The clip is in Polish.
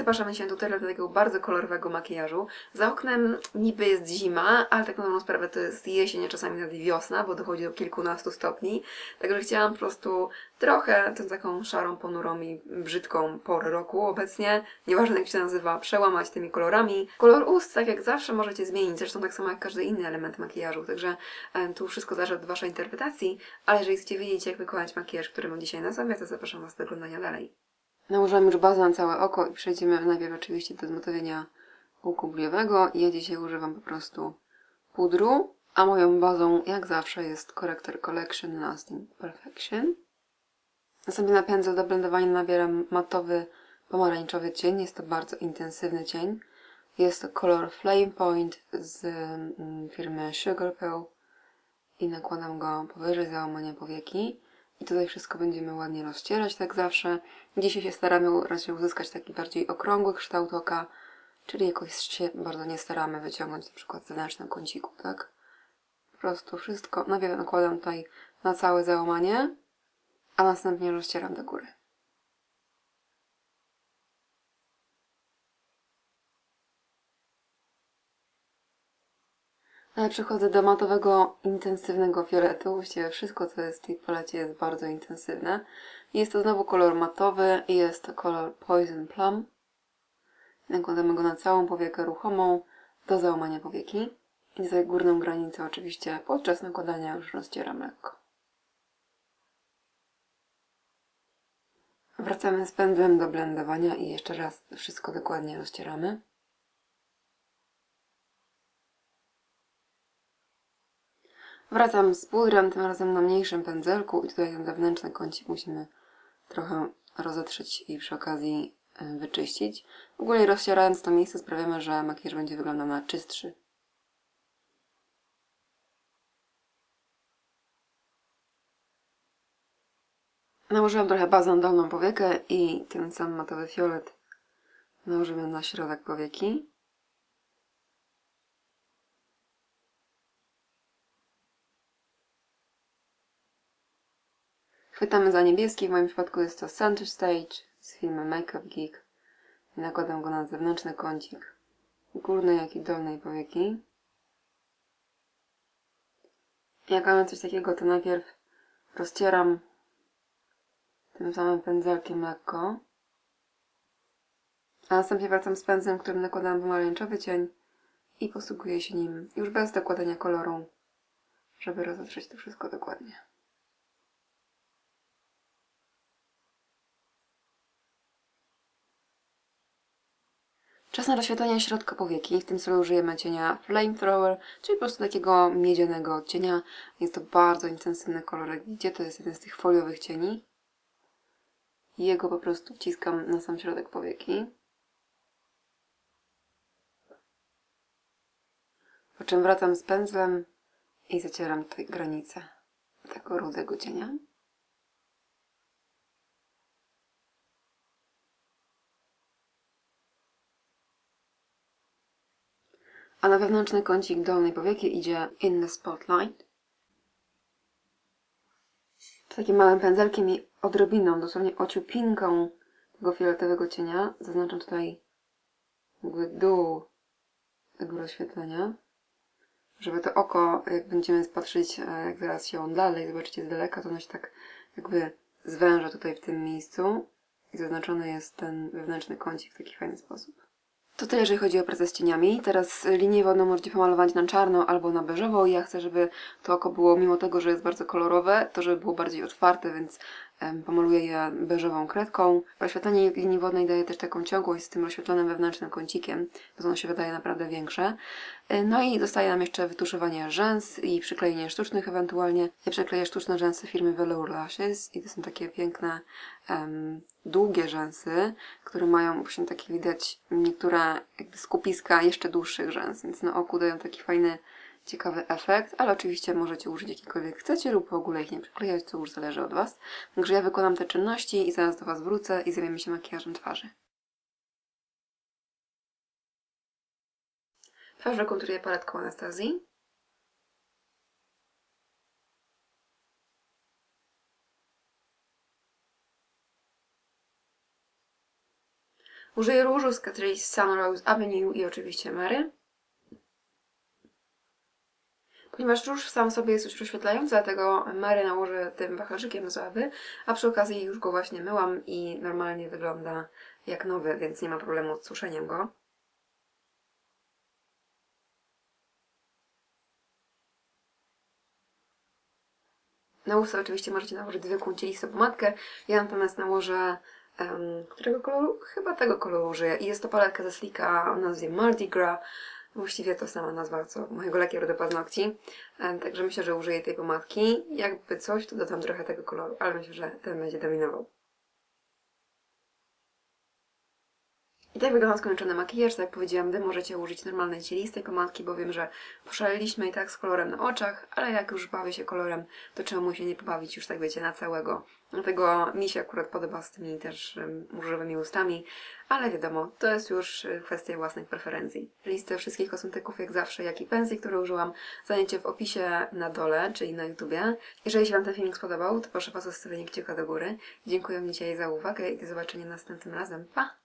Zapraszamy się tutaj do takiego bardzo kolorowego makijażu. Za oknem niby jest zima, ale tak na dobrą sprawę to jest jesień, a czasami nawet wiosna, bo dochodzi do kilkunastu stopni. Także chciałam po prostu trochę tę taką szarą, ponurą i brzydką porę roku obecnie, nieważne jak się nazywa, przełamać tymi kolorami. Kolor ust, tak jak zawsze, możecie zmienić, zresztą tak samo jak każdy inny element makijażu, także e, tu wszystko zależy od Waszej interpretacji, ale jeżeli chcecie wiedzieć, jak wykonać makijaż, który mam dzisiaj na sobie, to zapraszam Was do oglądania dalej. Nałożyłam już bazę na całe oko i przejdziemy najpierw oczywiście do zmatowienia łuku bliowego. Ja dzisiaj używam po prostu pudru, a moją bazą jak zawsze jest Corrector Collection Lasting Perfection. Następnie na pędzel do blendowania nabieram matowy pomarańczowy cień. Jest to bardzo intensywny cień. Jest to kolor Flame Point z mm, firmy Sugar Pearl i nakładam go powyżej załamania powieki. I tutaj wszystko będziemy ładnie rozcierać, tak zawsze. Dzisiaj się staramy raczej uzyskać taki bardziej okrągły kształt oka, czyli jakoś się bardzo nie staramy wyciągnąć na przykład zewnętrznym kąciku, tak? Po prostu wszystko, najpierw nakładam tutaj na całe załamanie, a następnie rozcieram do góry. Ale przechodzę do matowego, intensywnego fioletu. Właściwie wszystko, co jest w tej palecie jest bardzo intensywne. Jest to znowu kolor matowy i jest to kolor Poison Plum. Nakładamy go na całą powiekę ruchomą do załamania powieki. I tutaj górną granicę oczywiście podczas nakładania już rozcieram lekko. Wracamy z pędzlem do blendowania i jeszcze raz wszystko dokładnie rozcieramy. Wracam z pudrem, tym razem na mniejszym pędzelku i tutaj ten wewnętrzny kącik musimy trochę rozetrzeć i przy okazji y, wyczyścić. Ogólnie rozcierając to miejsce sprawiamy, że makijaż będzie wyglądał na czystszy. Nałożyłam trochę bazę na dolną powiekę i ten sam matowy fiolet nałożymy na środek powieki. Chwytamy za niebieski, w moim przypadku jest to Center Stage z filmu Makeup Geek. Nakładam go na zewnętrzny kącik górnej, jak i dolnej powieki. Jak mamy coś takiego, to najpierw rozcieram tym samym pędzelkiem lekko. A następnie wracam z pędzlem, którym nakładam pomarańczowy cień i posługuję się nim już bez dokładania koloru, żeby rozetrzeć to wszystko dokładnie. Czas na rozświetlenie środka powieki. W tym celu użyjemy cienia Flamethrower, czyli po prostu takiego miedzianego cienia. Jest to bardzo intensywny kolor, jak widzicie, to jest jeden z tych foliowych cieni. Jego po prostu wciskam na sam środek powieki. Po czym wracam z pędzlem i zacieram tutaj granicę tego rudego cienia. A na wewnętrzny kącik dolnej powieki idzie In the Spotlight. Takim małym pędzelkiem i odrobiną, dosłownie ociupinką tego fioletowego cienia zaznaczam tutaj jakby dół tego rozświetlenia, żeby to oko, jak będziemy patrzeć, e, jak zaraz się on dalej zobaczycie z daleka, to ono się tak jakby zwęża tutaj w tym miejscu i zaznaczony jest ten wewnętrzny kącik w taki fajny sposób. To tyle, jeżeli chodzi o pracę z cieniami. Teraz linię wodną możecie pomalować na czarno albo na beżowo. Ja chcę, żeby to oko było, mimo tego, że jest bardzo kolorowe, to żeby było bardziej otwarte, więc Pomaluję je beżową kredką. Rozświetlenie linii wodnej daje też taką ciągłość z tym rozświetlonym wewnętrznym kącikiem, bo ono się wydaje naprawdę większe. E, no i zostaje nam jeszcze wytuszowanie rzęs i przyklejenie sztucznych ewentualnie. Ja przykleję sztuczne rzęsy firmy Velour Lashes i to są takie piękne, um, długie rzęsy, które mają właśnie takie widać niektóre skupiska jeszcze dłuższych rzęs, więc na oku dają taki fajny ciekawy efekt, ale oczywiście możecie użyć jakikolwiek chcecie lub w ogóle ich nie przyklejać, co już zależy od Was. Także ja wykonam te czynności i zaraz do Was wrócę i zajmiemy się makijażem twarzy. Twarz rekonturuję paletką Anastazji. Użyję różu z Catrice Sunrose Avenue i oczywiście Mary. Ponieważ róż sam sobie jest już rozświetlający, dlatego Mary nałożę tym wachlarzykiem z ławy, a przy okazji już go właśnie myłam i normalnie wygląda jak nowy, więc nie ma problemu z suszeniem go. Na usta oczywiście możecie nałożyć zwykłą cielistą pomadkę. Ja natomiast nałożę em, którego koloru? Chyba tego koloru użyję. I jest to paletka ze Slika o nazwie Mardi Gras. Właściwie to sama nazwa co mojego lakieru do paznokci. Em, Także myślę, że użyję tej pomadki. Jakby coś, to dodam trochę tego koloru, ale myślę, że ten będzie dominował. Tak wygląda skończony makijaż. Tak jak powiedziałam, Wy możecie użyć normalnej cielistej pomadki, bo wiem, że poszaleliśmy i tak z kolorem na oczach, ale jak już bawię się kolorem, to czemu się nie pobawić już tak wiecie, na całego. Dlatego mi się akurat podoba z tymi też różowymi ustami, ale wiadomo, to jest już y, kwestia własnych preferencji. Listę wszystkich kosmetyków jak zawsze, jak i pensji, które użyłam, znajdziecie w opisie na dole, czyli na YouTubie. Jeżeli się Wam ten filmik spodobał, to proszę Was o zostawienie kciuka do góry. Dziękuję dzisiaj za uwagę i do zobaczenia następnym razem. Pa!